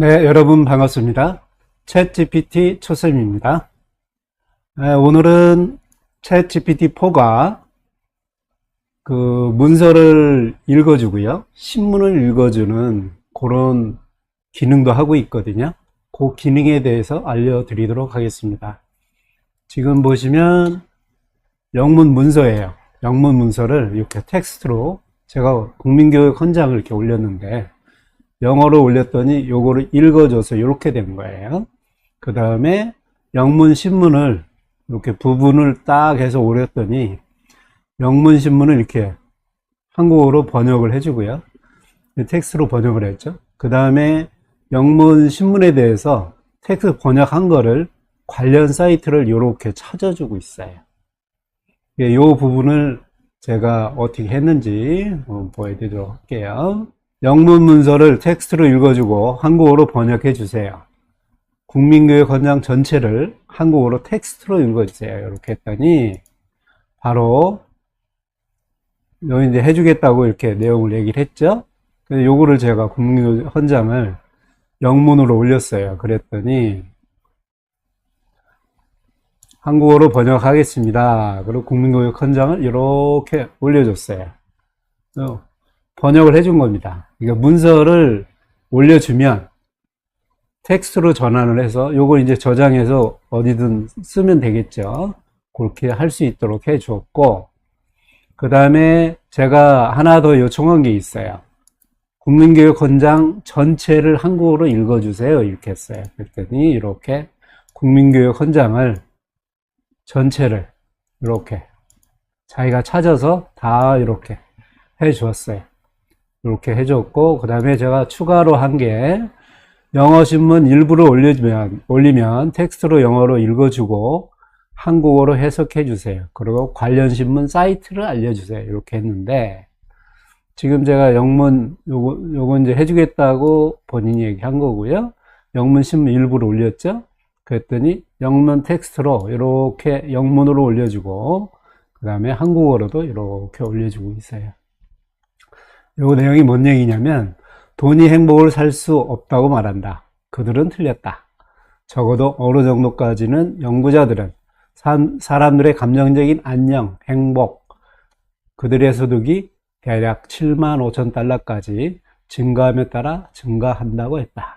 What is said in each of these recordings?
네, 여러분 반갑습니다. 챗 GPT 초쌤입니다. 네, 오늘은 챗 GPT4가 그 문서를 읽어주고요. 신문을 읽어주는 그런 기능도 하고 있거든요. 그 기능에 대해서 알려드리도록 하겠습니다. 지금 보시면 영문 문서예요. 영문 문서를 이렇게 텍스트로 제가 국민교육 헌장을 이렇게 올렸는데 영어로 올렸더니 요거를 읽어줘서 이렇게 된 거예요. 그 다음에 영문 신문을 이렇게 부분을 딱 해서 올렸더니 영문 신문을 이렇게 한국어로 번역을 해주고요. 텍스트로 번역을 했죠. 그 다음에 영문 신문에 대해서 텍스트 번역한 거를 관련 사이트를 이렇게 찾아주고 있어요. 이 부분을 제가 어떻게 했는지 보여드리도록 할게요. 영문 문서를 텍스트로 읽어주고 한국어로 번역해 주세요. 국민교육 헌장 전체를 한국어로 텍스트로 읽어주세요. 이렇게 했더니 바로 여기 이제 해주겠다고 이렇게 내용을 얘기를 했죠. 근데 요거를 제가 국민교육 헌장을 영문으로 올렸어요. 그랬더니 한국어로 번역하겠습니다. 그리고 국민교육 헌장을 이렇게 올려줬어요. 번역을 해준 겁니다. 그러니까 문서를 올려주면 텍스트로 전환을 해서 요걸 이제 저장해서 어디든 쓰면 되겠죠. 그렇게 할 수 있도록 해 주었고, 그 다음에 제가 하나 더 요청한 게 있어요. 국민교육 헌장 전체를 한국어로 읽어주세요. 이렇게 했어요. 그랬더니 이렇게 국민교육 헌장을 전체를 이렇게 자기가 찾아서 다 이렇게 해 주었어요. 이렇게 해줬고, 그 다음에 제가 추가로 한 게, 영어 신문 일부를 올리면, 올리면 텍스트로 영어로 읽어주고, 한국어로 해석해 주세요. 그리고 관련 신문 사이트를 알려주세요. 이렇게 했는데, 지금 제가 영문, 요거, 요거 이제 해주겠다고 본인이 얘기한 거고요. 영문 신문 일부를 올렸죠? 그랬더니 영문 텍스트로 이렇게 영문으로 올려주고, 그 다음에 한국어로도 이렇게 올려주고 있어요. 요 내용이 뭔 얘기냐면 돈이 행복을 살 수 없다고 말한다. 그들은 틀렸다. 적어도 어느 정도까지는 연구자들은 사람들의 감정적인 안녕, 행복, 그들의 소득이 대략 7만 5천 달러까지 증가함에 따라 증가한다고 했다.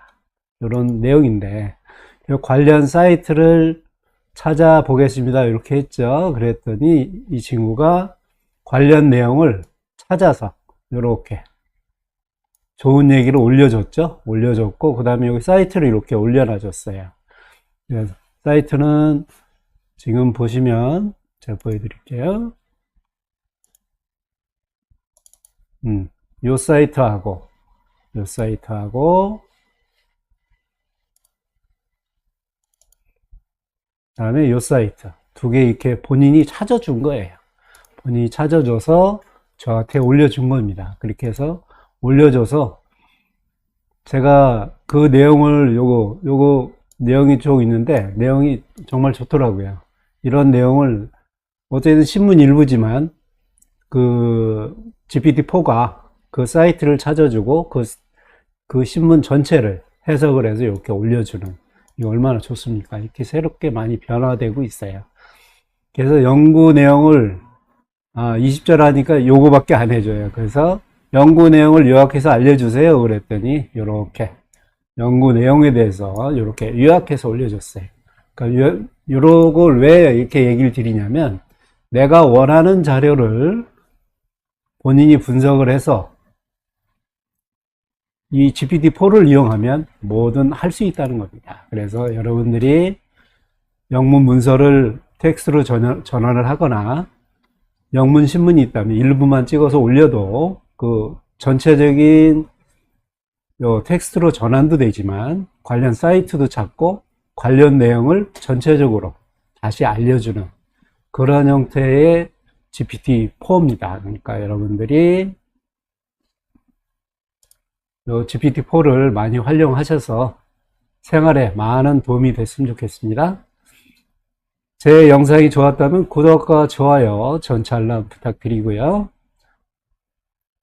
이런 내용인데 관련 사이트를 찾아보겠습니다. 이렇게 했죠. 그랬더니 이 친구가 관련 내용을 찾아서 이렇게 좋은 얘기를 올려줬죠. 올려줬고 그 다음에 여기 사이트를 이렇게 올려놔줬어요. 그래서 사이트는 지금 보시면 제가 보여드릴게요. 음, 요 사이트하고 요 사이트하고 다음에 요 사이트 두 개 이렇게 본인이 찾아준 거예요. 본인이 찾아줘서 저한테 올려준 겁니다. 그렇게 해서 올려줘서 제가 그 내용을 요거 요거 내용이 좀 있는데 내용이 정말 좋더라고요. 이런 내용을 어쨌든 신문 일부지만 그 GPT-4가 그 사이트를 찾아주고 그, 그 신문 전체를 해석을 해서 이렇게 올려주는 이 얼마나 좋습니까? 이렇게 새롭게 많이 변화되고 있어요. 그래서 연구 내용을 아, 20절 하니까 요거밖에 안 해줘요. 그래서 연구 내용을 요약해서 알려주세요. 그랬더니 요렇게 연구 내용에 대해서 요렇게 요약해서 올려줬어요. 그러니까 요, 요걸 왜 이렇게 얘기를 드리냐면 내가 원하는 자료를 본인이 분석을 해서 이 GPT-4를 이용하면 뭐든 할 수 있다는 겁니다. 그래서 여러분들이 영문 문서를 텍스트로 전환, 전환을 하거나 영문 신문이 있다면 일부만 찍어서 올려도 그 전체적인 요 텍스트로 전환도 되지만 관련 사이트도 찾고 관련 내용을 전체적으로 다시 알려주는 그런 형태의 GPT-4입니다. 그러니까 여러분들이 요 GPT-4를 많이 활용하셔서 생활에 많은 도움이 됐으면 좋겠습니다. 제 영상이 좋았다면 구독과 좋아요, 알람 부탁드리고요.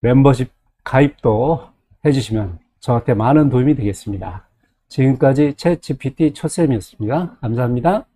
멤버십 가입도 해주시면 저한테 많은 도움이 되겠습니다. 지금까지 챗 GPT 초쌤이었습니다. 감사합니다.